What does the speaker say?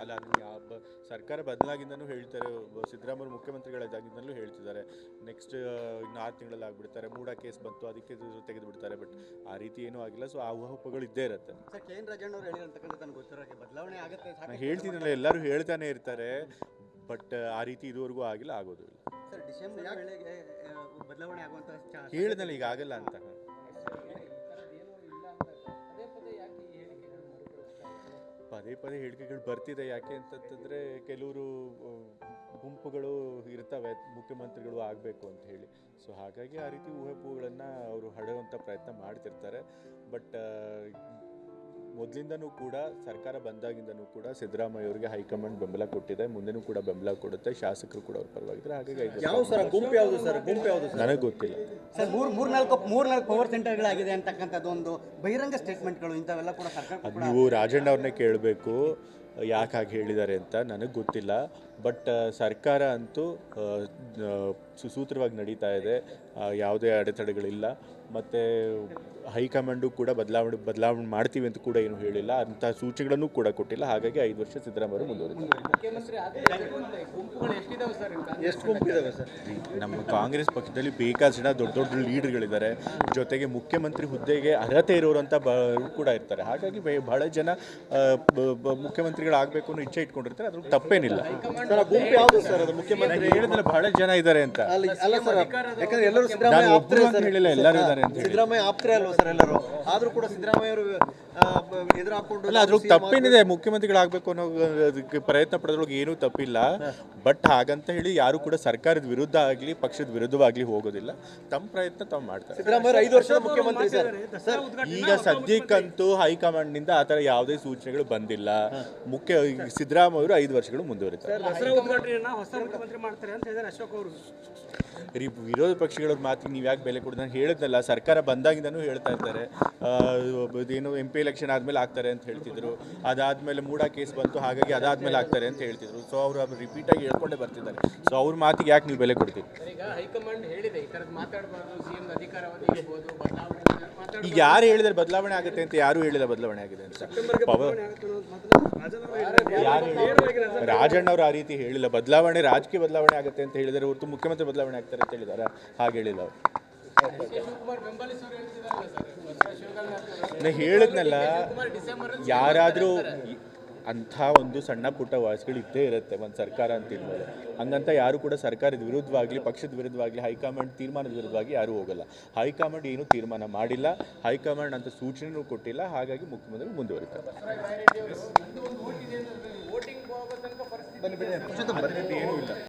ಅಲ್ಲ ಅದು ಯಾವ ಸರ್ಕಾರ ಬದಲಾಗಿಂದನೂ ಹೇಳ್ತಾರೆ ಸಿದ್ದರಾಮಯ್ಯ ಮುಖ್ಯಮಂತ್ರಿಗಳಾಗಿಂದಲೂ ಹೇಳ್ತಿದ್ದಾರೆ. ನೆಕ್ಸ್ಟ್ ಇನ್ನು ಆರು ತಿಂಗಳಲ್ಲಿ ಆಗ್ಬಿಡ್ತಾರೆ ಮೂಡ ಕೇಸ್ ಬಂತು ಅದಕ್ಕೆ ತೆಗೆದು ಬಿಡ್ತಾರೆ ಬಟ್ ಆ ರೀತಿ ಏನೂ ಆಗಿಲ್ಲ. ಸೊ ಆ ಊಹಾಪಗಳು ಇದ್ದೇ ಇರುತ್ತೆ. ಹೇಳ್ತೀನಲ್ಲ ಎಲ್ಲರೂ ಹೇಳ್ತಾನೆ ಇರ್ತಾರೆ ಬಟ್ ಆ ರೀತಿ ಇದುವರೆಗೂ ಆಗಿಲ್ಲ ಆಗೋದು ಇಲ್ಲ. ಹೇಳಿದ್ನಲ್ಲ ಈಗ ಆಗಲ್ಲ ಅಂತ. ಪದೇ ಪದೇ ಹೇಳಿಕೆಗಳು ಬರ್ತಿದೆ. ಯಾಕೆ ಅಂತಂತಂದರೆ ಕೆಲವರು ಗುಂಪುಗಳು ಇರ್ತವೆ, ಮುಖ್ಯಮಂತ್ರಿಗಳು ಆಗಬೇಕು ಅಂತ ಹೇಳಿ. ಸೊ ಹಾಗಾಗಿ ಆ ರೀತಿ ಊಹೆಪೂಗಳನ್ನು ಅವರು ಹಡೆಯುವಂಥ ಪ್ರಯತ್ನ ಮಾಡ್ತಿರ್ತಾರೆ. ಬಟ್ ಮೊದಲಿಂದನೂ ಕೂಡ ಸರ್ಕಾರ ಬಂದಾಗಿಂದನೂ ಕೂಡ ಸಿದ್ದರಾಮಯ್ಯ ಅವರಿಗೆ ಹೈಕಮಾಂಡ್ ಬೆಂಬಲ ಕೊಟ್ಟಿದೆ. ಮುಂದೆನೂ ಕೂಡ ಬೆಂಬಲ ಕೊಡುತ್ತೆ. ಶಾಸಕರು ಕೂಡ ಅವ್ರ ಪರವಾಗಿದ್ದಾರೆ ಹಾಗಾಗಿ ಯಾವ ಸರ್? ಗುಂಪು ಯಾವುದು ಸರ್? ಗುಂಪು ಯಾವುದು ನನಗೆ ಗೊತ್ತಿಲ್ಲ. ಸರ್ ಮೂರ್ ಮೂರ್ನಾಲ್ಕು ಮೂರ್ನಾಲ್ಕು ಪವರ್ ಸೆಂಟರ್ಗಳಾಗಿದೆ ಅಂತಕ್ಕಂಥದ್ದು ಒಂದು ಬಹಿರಂಗ ಸ್ಟೇಟ್ಮೆಂಟ್ಗಳು ಇಂಥವೆಲ್ಲ ಕೂಡ ಸರ್ಕಾರ ನೀವು ರಾಜಣ್ಣ ಅವ್ರನ್ನೇ ಕೇಳಬೇಕು. ಯಾಕೆ ಹಾಗೆ ಹೇಳಿದ್ದಾರೆ ಅಂತ ನನಗೆ ಗೊತ್ತಿಲ್ಲ. ಬಟ್ ಸರ್ಕಾರ ಅಂತೂ ಸುಸೂತ್ರವಾಗಿ ನಡೀತಾ ಇದೆ. ಯಾವುದೇ ಅಡೆತಡೆಗಳಿಲ್ಲ. ಮತ್ತು ಹೈಕಮಾಂಡು ಕೂಡ ಬದಲಾವಣೆ ಬದಲಾವಣೆ ಮಾಡ್ತೀವಿ ಅಂತ ಕೂಡ ಏನು ಹೇಳಿಲ್ಲ. ಅಂತಹ ಸೂಚನೆಗಳನ್ನು ಕೂಡ ಕೊಟ್ಟಿಲ್ಲ. ಹಾಗಾಗಿ ಐದು ವರ್ಷ ಸಿದ್ದರಾಮಯ್ಯ ಸರ್ ನಮ್ಮ ಕಾಂಗ್ರೆಸ್ ಪಕ್ಷದಲ್ಲಿ ಬೇಕಾದ ಜನ ದೊಡ್ಡ ದೊಡ್ಡ ಲೀಡರ್ಗಳಿದ್ದಾರೆ. ಜೊತೆಗೆ ಮುಖ್ಯಮಂತ್ರಿ ಹುದ್ದೆಗೆ ಅರ್ಹತೆ ಇರೋರಂಥ ಬ ಕೂಡ ಇರ್ತಾರೆ. ಹಾಗಾಗಿ ಬಹಳ ಜನ ಬ- ಮುಖ್ಯಮಂತ್ರಿಗಳಾಗಬೇಕು ಅನ್ನೋ ಇಚ್ಛೆ ಇಟ್ಕೊಂಡಿರ್ತಾರೆ ಅದ್ರ ತಪ್ಪೇನಿಲ್ಲ. ಸರ್ ಗುಂಪು ಯಾವುದು ಸರ್? ಅದು ಮುಖ್ಯಮಂತ್ರಿ ಹೇಳಿದ್ರೆ ಬಹಳ ಜನ ಇದ್ದಾರೆ ಅಂತ. ಅಲ್ಲ ಸರ್ ಯಾಕಂದ್ರೆ ಎಲ್ಲರೂ ಸಿದ್ದರಾಮಯ್ಯ ಆಪ್ತರೇ ಸರ್. ಹೇಳಿಲ್ಲ ಎಲ್ಲರೂ ಇದ್ದಾರೆ ಅಂತ ಸಿದ್ದರಾಮಯ್ಯ ಆಪ್ತರೇ ಅಲ್ವಾ ಸರ್ ಎಲ್ಲರೂ? ಆದ್ರೂ ಕೂಡ ಸಿದ್ದರಾಮಯ್ಯ ಅವರು ಎದುರು ಹಾಕೊಂಡು ಅಲ್ಲ ಅದ್ರ ತಪ್ಪೇನಿದೆ. ಮುಖ್ಯಮಂತ್ರಿಗಳಾಗಬೇಕು ಅನ್ನೋ ಅದಕ್ಕೆ ಪ್ರಯತ್ನ ಪಡೋದ್ರೊಳಗೆ ಏನೂ ತಪ್ಪಿಲ್ಲ. ಬಟ್ ಹಾಗಂತ ಹೇಳಿ ಯಾರು ಕೂಡ ಸರ್ಕಾರದ ವಿರುದ್ಧ ಆಗಲಿ ಪಕ್ಷದ ವಿರುದ್ಧವಾಗಲಿ ಹೋಗೋದಿಲ್ಲ. ತಮ್ಮ ಪ್ರಯತ್ನ ತಾವು ಮಾಡ್ತಾರೆ. ಸಿದ್ದರಾಮಯ್ಯ ಐದು ವರ್ಷದ ಮುಖ್ಯಮಂತ್ರಿ ಸರ್. ಸರ್ ಈಗ ಸದ್ಯಕ್ಕಂತೂ ಹೈಕಮಾಂಡ್ನಿಂದ ಆ ಥರ ಯಾವುದೇ ಸೂಚನೆಗಳು ಬಂದಿಲ್ಲ. ಮುಖ್ಯ ಸಿದ್ದರಾಮಯ್ಯ ಅವರು ಐದು ವರ್ಷಗಳು ಮುಂದುವರಿತಾರೆ. ವಿರೋಧ ಪಕ್ಷಗಳ ಮಾತಿಗೆ ನೀವು ಯಾಕೆ ಬೆಲೆ ಕೊಡೋದು? ನಾನು ಹೇಳಿದ್ನಲ್ಲ ಸರ್ಕಾರ ಬಂದಾಗಿಂದನೂ ಹೇಳ್ತಾ ಇರ್ತಾರೆ. ಏನೋ ಎಂ ಪಿ ಎಲೆಕ್ಷನ್ ಆದಮೇಲೆ ಆಗ್ತಾರೆ ಅಂತ ಹೇಳ್ತಿದ್ರು. ಅದಾದಮೇಲೆ ಮೂಡ ಕೇಸ್ ಬಂತು ಹಾಗಾಗಿ ಅದಾದಮೇಲೆ ಆಗ್ತಾರೆ ಅಂತ ಹೇಳ್ತಿದ್ರು. ಸೊ ಅವರು ಅದು ರಿಪೀಟಾಗಿ ಹೇಳ್ಕೊಂಡೇ ಬರ್ತಿದ್ದಾರೆ. ಸೊ ಅವ್ರ ಮಾತಿಗೆ ಯಾಕೆ ನೀವು ಬೆಲೆ ಕೊಡ್ತೀವಿ ಹೈಕಮಾಂಡ್ ಹೇಳಿದೆ ಈ ಮಾತಾಡಬಾರ್ದು ಅಧಿಕಾರಾವಧಿ ಈಗ ಯಾರು ಹೇಳಿದ್ರೆ ಬದಲಾವಣೆ ಆಗುತ್ತೆ ಅಂತ ಯಾರು ಹೇಳಿಲ್ಲ ಬದಲಾವಣೆ ಆಗಿದೆ ಅಂತ? ಪವರ್ ಯಾರು ಹೇಳಿದ್ರು? ರಾಜಣ್ಣ ಅವರು ಆ ರೀತಿ ಹೇಳಿಲ್ಲ. ಬದಲಾವಣೆ ರಾಜಕೀಯ ಬದಲಾವಣೆ ಆಗುತ್ತೆ ಅಂತ ಹೇಳಿದರೆ ಹೊರತು ಮುಖ್ಯಮಂತ್ರಿ ಬದಲಾವಣೆ ಆಗ್ತಾರೆ ಅಂತ ಹೇಳಿದಾರ? ಹಾಗೆ ಹೇಳಿಲ್ಲ ಅವರು. ಹೇಳಿದ್ನಲ್ಲ ಯಾರಾದರೂ ಅಂಥ ಒಂದು ಸಣ್ಣ ಪುಟ್ಟ ವಾಯ್ಸ್ಗಳು ಇದ್ದೇ ಇರುತ್ತೆ ಒಂದು ಸರ್ಕಾರ ಅಂತ ಇದ್ಮೇಲೆ. ಹಂಗಂತ ಯಾರು ಕೂಡ ಸರ್ಕಾರದ ವಿರುದ್ಧವಾಗಲಿ ಪಕ್ಷದ ವಿರುದ್ಧವಾಗಲಿ ಹೈಕಮಾಂಡ್ ತೀರ್ಮಾನದ ವಿರುದ್ಧವಾಗಿ ಯಾರೂ ಹೋಗಲ್ಲ. ಹೈಕಮಾಂಡ್ ಏನೂ ತೀರ್ಮಾನ ಮಾಡಿಲ್ಲ. ಹೈಕಮಾಂಡ್ ಅಂತ ಸೂಚನೆನೂ ಕೊಟ್ಟಿಲ್ಲ. ಹಾಗಾಗಿ ಮುಖ್ಯಮಂತ್ರಿ ಮುಂದುವರಿತಾರೆ.